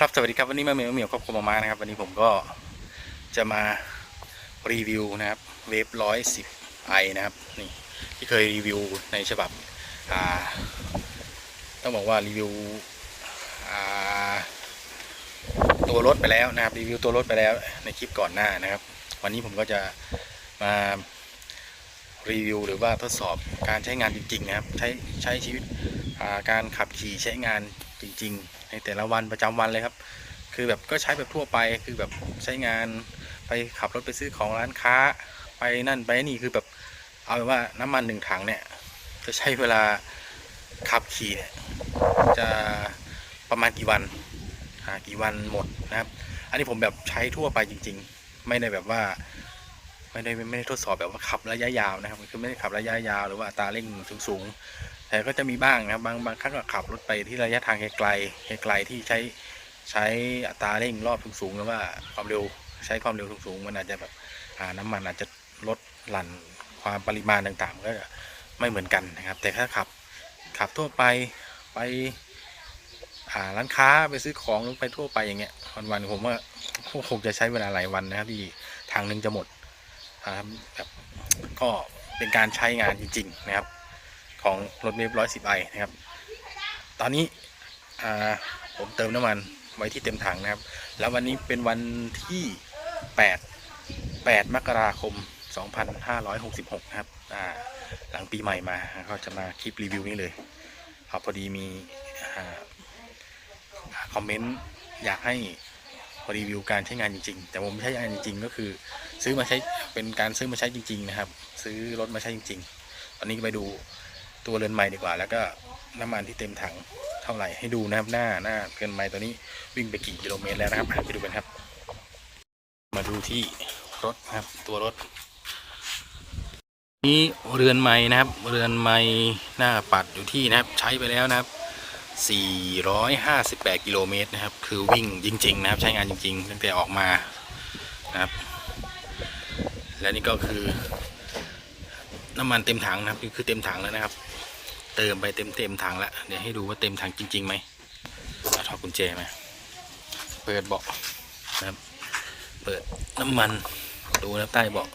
ครับสวัสดีครับวันนี้มาเหมียวเหมียวครอบครัวมามานะครับ วันนี้ผมก็จะมารีวิวนะครับเวฟร้อยสิบไอนะครับนี่ที่เคยรีวิวในฉบับอ่าต้องบอกว่ารีวิวอ่าตัวรถไปแล้วนะครับรีวิวตัวรถไปแล้วในคลิปก่อนหน้านะครับ วันนี้ผมก็จะมารีวิวหรือว่าทดสอบการใช้งานจริงๆนะครับใช้ใช้ชีวิตการขับขี่ใช้งานจริง ๆ แต่ละวันประจำวันเลยครับ คือแบบก็ใช้แบบทั่วไปคือแบบใช้งานไปขับรถไปซื้อของร้านค้า ไปนั่นไปนี่คือแบบเอาเป็นว่าน้ำมันหนึ่งถังเนี่ยจะใช้เวลาขับขี่เนี่ยจะประมาณกี่วันหากี่วันหมดนะครับ อันนี้ผมแบบใช้ทั่วไปจริง ๆ ไม่ได้แบบว่าไม่ได้ไม่ได้ทดสอบแบบว่าขับระยะยาวนะครับคือไม่ได้ขับระยะยาวหรือว่าอัตราเร่งสูง แต่ก็จะมีบ้างนะครับบางบางครั้งก็ขับรถไปที่ระยะทางไกลๆไกลๆที่ใช้ใช้อัตราเร่งรอบสูงๆหรือว่าความเร็วใช้ความเร็วสูงๆมันอาจจะแบบอ่าน้ำมันอาจจะลดหลั่นความปริมาณต่างๆ ก็ไม่เหมือนกันนะครับ แต่ถ้าขับขับทั่วไปไปอ่าร้านค้าไปซื้อของไปทั่วไปอย่างเงี้ยวันๆผมว่าคงจะใช้เวลาหลายวันนะครับที่ทางหนึงจะหมดครับแบบก็เป็นการใช้งานจริง ๆ นะครับ ของรถเมล์ร้อยสิบไอนะครับ ตอนนี้ผมเติมน้ำมันไว้ที่เต็มถังนะครับ แล้ววันนี้เป็นวันที่ 8 8 มกราคม 2566 นะครับหลังปีใหม่มาก็จะมาคลิปรีวิวนี้เลยครับพอดีมีอคอมเมนต์อยากให้รีวิวการใช้งานจริงๆ แต่ผมใช้งานจริง ๆ ก็คือ ซื้อมาใช้เป็นการซื้อมาใช้จริง ๆ นะครับ ซื้อรถมาใช้จริง ๆ ตอนนี้ไปดู ตัวเรือนไม้ดีกว่า แล้วก็น้ำมันที่เต็มถังเท่าไหร่ให้ดูนะครับหน้าหน้าเรือนไม้ตัวนี้วิ่งไปกี่กิโลเมตรแล้วนะครับไปดูกันครับ มาดูที่รถนะครับตัวรถ นี้เรือนไม้นะครับ เรือนไม้หน้าปัดอยู่ที่นะครับ ใช้ไปแล้วนะครับ458กิโลเมตรนะครับ คือวิ่งจริง ๆ นะครับ ใช้งานจริง ๆ ตั้งแต่ออกมานะครับ และนี่ก็คือน้ำมันเต็มถังนะครับ คือเต็มถังแล้วนะครับ เติมไปเต็มเต็มถังแล้วเดี๋ยวให้ดูว่าเต็มถังจริงๆไหมถอดกุญแจไหมเปิดเบาะนะครับ เปิดน้ำมันดูนะใต้เบาะ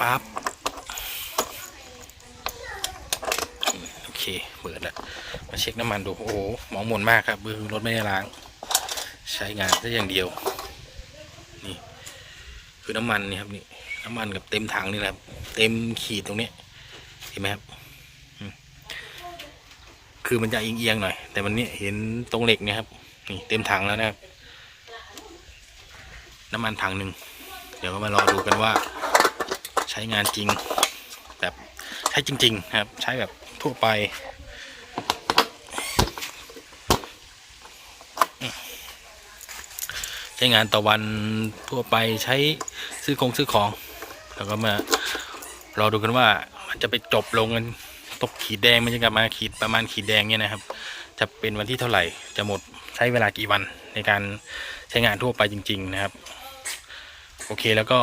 ปั๊บโอเค เปิดแล้วมาเช็คน้ำมันดู โอ้โหหมองหมนมากครับคือรถไม่ได้ล้าง ใช้งานแค่อย่างเดียว นี่ คือน้ำมันนี่ครับนี่น้ำมันกับเต็มถังนี่แหละเต็มขีดตรงนี้เห็นไหมครับ คือมันจะเอียงๆหน่อย แต่มันเนี่ยเห็นตรงเหล็กเนี่ยครับนี่เต็มถังแล้วนะครับ น้ำมันถังหนึ่งเดี๋ยวก็มารอดูกันว่า ใช้งานจริง แบบใช้จริง ๆ ครับ ใช้แบบทั่วไปใช้งานต่อวันทั่วไปใช้ซื้อของซื้อของ แล้วก็มารอดูกันว่ามันจะไปจบลงกัน ตกขีดแดงมันจะกลับมาขีดประมาณขีดแดงเนี่ยนะครับ จะเป็นวันที่เท่าไหร่จะหมดใช้เวลากี่วันในการใช้งานทั่วไปจริง ๆ นะครับ โอเคแล้วก็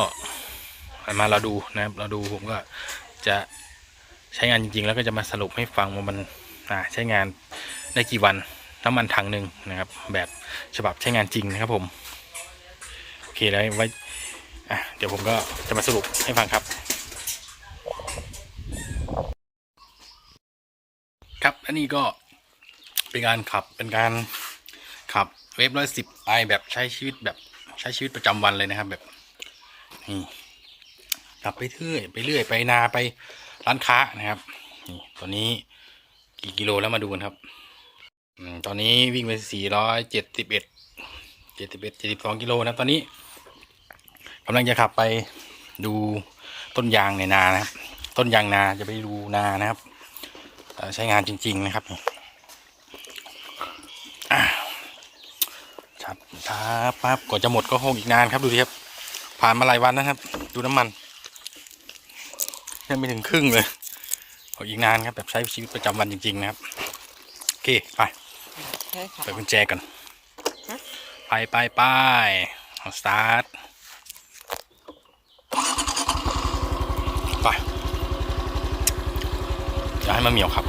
มาเราดูนะครับ เราดูผมก็จะใช้งานจริง ๆ แล้วก็จะมาสรุปให้ฟังว่ามันใช้งานได้กี่วันน้ำมันถังหนึ่งนะครับ แบบฉบับใช้งานจริงนะครับผม โอเคแล้วไว้เดี๋ยวผมก็จะมาสรุปให้ฟังครับ ครับอันนี้ก็เป็นการขับเป็นการขับเวฟร้อยสิบไอแบบใช้ชีวิตแบบใช้ชีวิตประจำวันเลยนะครับแบบนี่ขับไปเรื่อยไปเรื่อยไปนาไปร้านค้านะครับนี่ตอนนี้กี่กิโลแล้วมาดูกันครับอตอนนี้วิ่งไปสี่ร้อยเจ็ดสิบเอ็ดเจ็ดสิบเอ็ดเจ็ดสิบสองกิโลนะตอนนี้กำลังจะขับไปดูต้นยางในนานะครับ ต้นยางนาจะไปดูนานะครับ ใช้งานจริง ๆ นะครับอะชัดช้าปั๊บกว่าจะหมดก็คงอีกนานครับดูดิครับ ผ่านมาหลายวันนะครับ ดูน้ำมันยังไม่ถึงครึ่งเลยขออีกนานครับแบบใช้ชีวิตประจำวันจริง ๆ นะครับโอเคไปใช่ค่ะเปิดกุญแจกันฮะไปไปไปเอาสตาร์ท ไป จะให้มาเหมียวครับ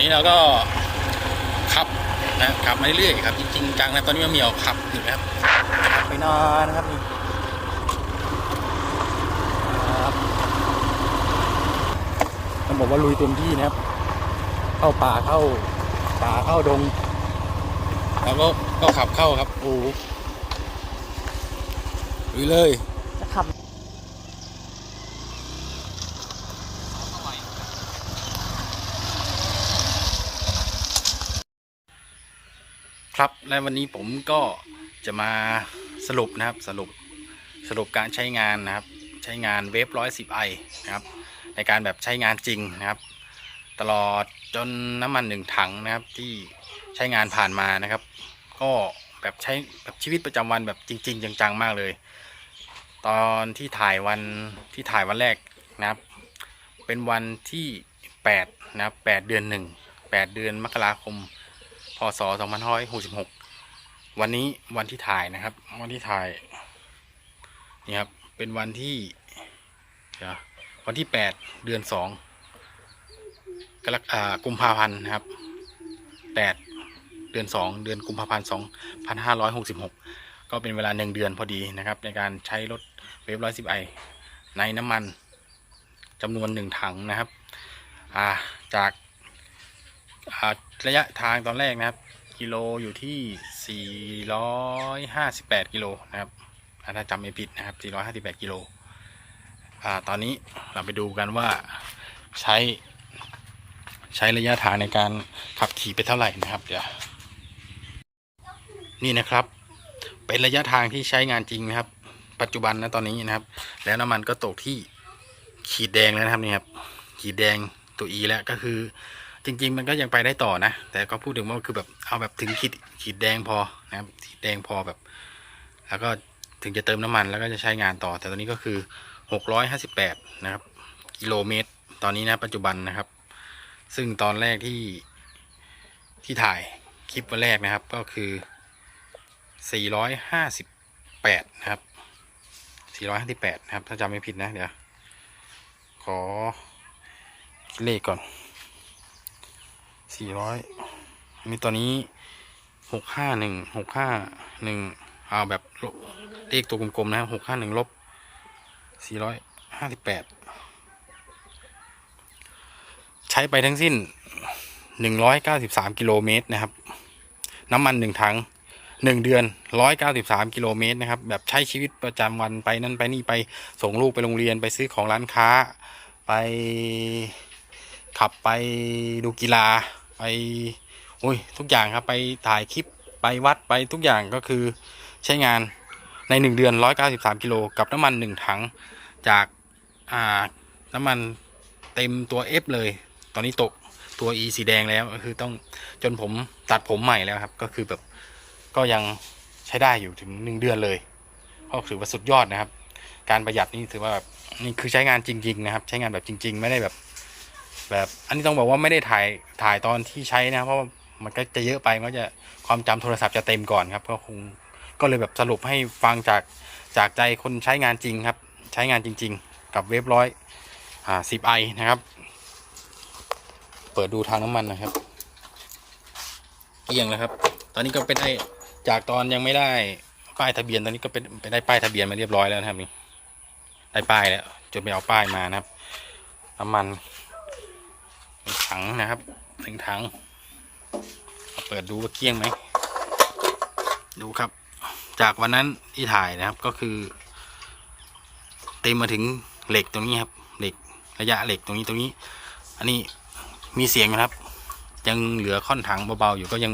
นี้เราก็ขับนะขับมาเรื่อยๆครับจริงๆจังนะตอนนี้มันเหมียวขับอยู่นะครับขับไปนานนะครับนี่ครับต้องบอกว่าลุยเต็มที่นะครับ เข้าป่าเข้าป่าเข้าดง แล้วก็ก็ขับเข้าครับโอ้โหลุยเลย จะขับ ครับและวันนี้ผมก็จะมาสรุปนะครับสรุปสรุปการใช้งานนะครับ ใช้งานเวฟร้อยสิบไอนะครับ ในการแบบใช้งานจริงนะครับ ตลอดจนน้ำมันหนึ่งถังนะครับที่ใช้งานผ่านมานะครับ ก็แบบใช้แบบชีวิตประจำวันแบบจริง ๆ จังๆมากเลย ตอนที่ถ่ายวันที่ถ่ายวันแรกนะครับ เป็นวันที่8นะครับ8เดือน1 8 เดือนมกราคม พศ2566 วันนี้วันที่ถ่ายนะครับ วันที่ถ่ายนี่ครับเป็นวันที่เดี๋ยววันที่ 8 เดือน 2 กรกอ่ากุมภาพันธ์นะครับ 8 เดือน 2 เดือนกุมภาพันธ์2566 ก็เป็นเวลา 1 เดือนพอดีนะครับ ในการใช้รถเวฟ110ไอในน้ำมันจำนวน 1 ถังนะครับ จาก ระยะทางตอนแรกนะครับ กิโลอยู่ที่ 458 กิโลนะครับ ถ้าจำไม่ผิดนะครับ 458 กิโลตอนนี้เราไปดูกันว่าใช้ใช้ระยะทางในการขับขี่ไปเท่าไหร่นะครับ เดี๋ยว นี่นะครับ เป็นระยะทางที่ใช้งานจริงนะครับ ปัจจุบันนะตอนนี้นะครับ แล้วน้ำมันก็ตกที่ขีดแดงแล้วนะครับนี่ครับ ขีดแดงตัว E แล้วก็คือ จริง ๆ มันก็ยังไปได้ต่อนะ แต่ก็พูดถึงว่าคือแบบเอาแบบถึงขีดขีดแดงพอนะครับขีดแดงพอแบบ แล้วก็ถึงจะเติมน้ำมันแล้วก็จะใช้งานต่อ แต่ตอนนี้ก็คือ 658 นะครับ กิโลเมตร ตอนนี้นะปัจจุบันนะครับ ซึ่งตอนแรกที่ที่ถ่ายคลิปวันแรกนะครับก็คือ 458 นะครับ 458 นะครับ ถ้าจำไม่ผิดนะเดี๋ยว ขอเลขก่อน สี่ร้อยมีตัวนี้หกห้าหนึ่งหกห้าหนึ่งเอาแบบเลขตัวกลมๆนะหกห้าหนึ่งลบสี่ร้อยห้าสิบแปดใช้ไปทั้งสิ้นหนึ่งร้อยเก้าสิบสามกิโลเมตรนะครับ น้ำมันหนึ่งถังหนึ่งเดือนร้อยเก้าสิบสามกิโลเมตรนะครับ แบบใช้ชีวิตประจำวันไปนั่นไปนี่ไปส่งลูกไปโรงเรียนไปซื้อของร้านค้า ไปขับไปดูกีฬา ไปโอ้ยทุกอย่างครับไปถ่ายคลิปไปวัดไปทุกอย่างก็คือใช้งานใน 1 เดือน 193กิโลกับน้ำมัน 1 ถังจากอ่าน้ำมันเต็มตัว F เลย ตอนนี้ตกตัว E สีแดงแล้วก็คือต้องจนผมตัดผมใหม่แล้วครับ ก็คือแบบก็ยังใช้ได้อยู่ถึง 1 เดือนเลยก็ถือว่าสุดยอดนะครับ การประหยัดนี่ถือว่าแบบนี่คือใช้งานจริง ๆ นะครับ ใช้งานแบบจริง ๆ ไม่ได้แบบ แบบอันนี้ต้องบอกว่าไม่ได้ถ่ายถ่ายตอนที่ใช้นะ เพราะมันก็จะเยอะไปมันจะความจำโทรศัพท์จะเต็มก่อนครับ ก็คงก็เลยแบบสรุปให้ฟังจากจากใจคนใช้งานจริงครับ ใช้งานจริง ๆ กับเวฟร้อยอ่าสิบไอนะครับ เปิดดูทางน้ำมันนะครับเอียงแล้วครับ ตอนนี้ก็ไปได้จากตอนยังไม่ได้ป้ายทะเบียนตอนนี้ก็เป็นไปได้ป้ายทะเบียนมาเรียบร้อยแล้วนะครับนี่ได้ป้ายแล้วจนไปเอาป้ายมานะครับน้ำมัน ถังนะครับหนึ่งถังเเปิดดูว่าเกี้ยงไหม ดูครับ จากวันนั้นที่ถ่ายนะครับก็คือ เต็มมาถึงเหล็กตรงนี้ครับ เหล็กระยะเหล็กตรงนี้ตรงนี้ อันนี้มีเสียงนะครับ ยังเหลือค่อนถังเบาๆอยู่ก็ยัง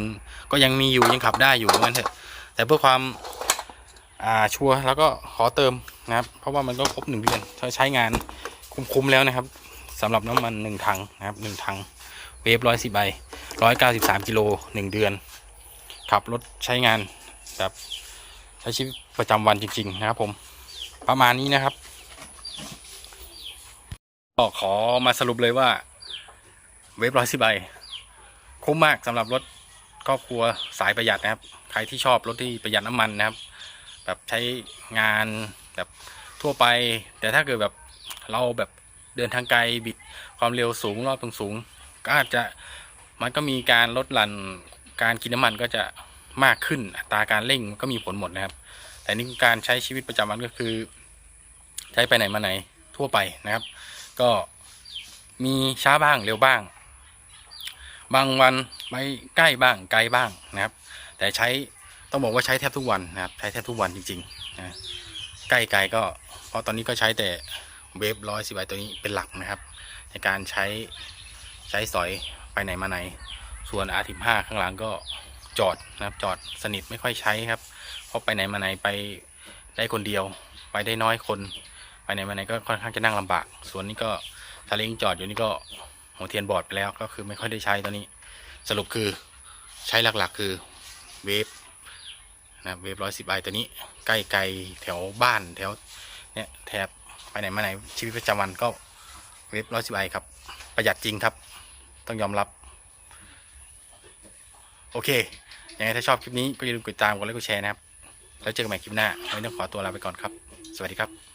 ก็ยังมีอยู่ยังขับได้อยู่เหมือนกันเถอะแต่เพื่อความอ่าชัวร์แล้วก็ขอเติมนะครับ เพราะว่ามันก็ครบหนึ่งเดือนใช้งานคุ้มๆแล้วนะครับ สำหรับน้ำมันหนึ่งถังนะครับหนึ่งถังเวฟร้อยสิบใบร้อยเก้าสิบสามกิโลหนึ่งเดือน ขับรถใช้งานแบบใช้ชีวิตประจำวันจริง ๆ นะครับผมประมาณนี้นะครับก็ขอมาสรุปเลยว่า เวฟร้อยสิบใบคุ้มมากสำหรับรถครอบครัวสายประหยัดนะครับ ใครที่ชอบรถที่ประหยัดน้ำมันนะครับ แบบใช้งานแบบทั่วไป แต่ถ้าเกิดแบบเราแบบ เดินทางไกลบิดความเร็วสูงรอบตรงสูงก็อาจจะมันก็มีการลดหลั่นการกินน้ำมันก็จะมากขึ้นอัตราการเร่งก็มีผลหมดนะครับ แต่นี่การใช้ชีวิตประจำวันก็คือ ใช้ไปไหนมาไหนทั่วไปนะครับ ก็มีช้าบ้างเร็วบ้าง บางวันไปใกล้บ้างไกลบ้างนะครับ แต่ใช้ต้องบอกว่าใช้แทบทุกวันนะครับ ใช้แทบทุกวันจริงๆนะใกล้ไกลก็เพราะตอนนี้ก็ใช้แต่ เวฟร้อยสิบไอตัวนี้เป็นหลักนะครับ ในการใช้ใช้สอยไปไหนมาไหน ส่วน R15 ข้างหลังก็จอดนะครับจอดสนิทไม่ค่อยใช้ครับเพราะไปไหนมาไหนไปได้คนเดียว ไปได้น้อยคน ไปไหนมาไหนก็ค่อนข้างจะนั่งลำบาก ส่วนนี้ก็ทาเลงจอดอยู่นี่ก็หัวเทียนบอดไปแล้วก็คือไม่ค่อยได้ใช้ตอนนี้ สรุปคือใช้หลักๆคือเวฟนะเวฟร้อยสิบไอตัวนี้ใกล้ไกลแถวบ้านแถวเนี่ยแถบ ไปไหนมาไหนชีวิตประจำวันก็เว็บร้อยสิบไอครับ ประหยัดจริงครับ ต้องยอมรับ โอเค ยังไงถ้าชอบคลิปนี้ก็อย่าลืมกดติดตามกดไลค์กดแชร์นะครับ แล้วเจอกันใหม่คลิปหน้าวันนี้ต้องขอตัวลาไปก่อนครับ สวัสดีครับ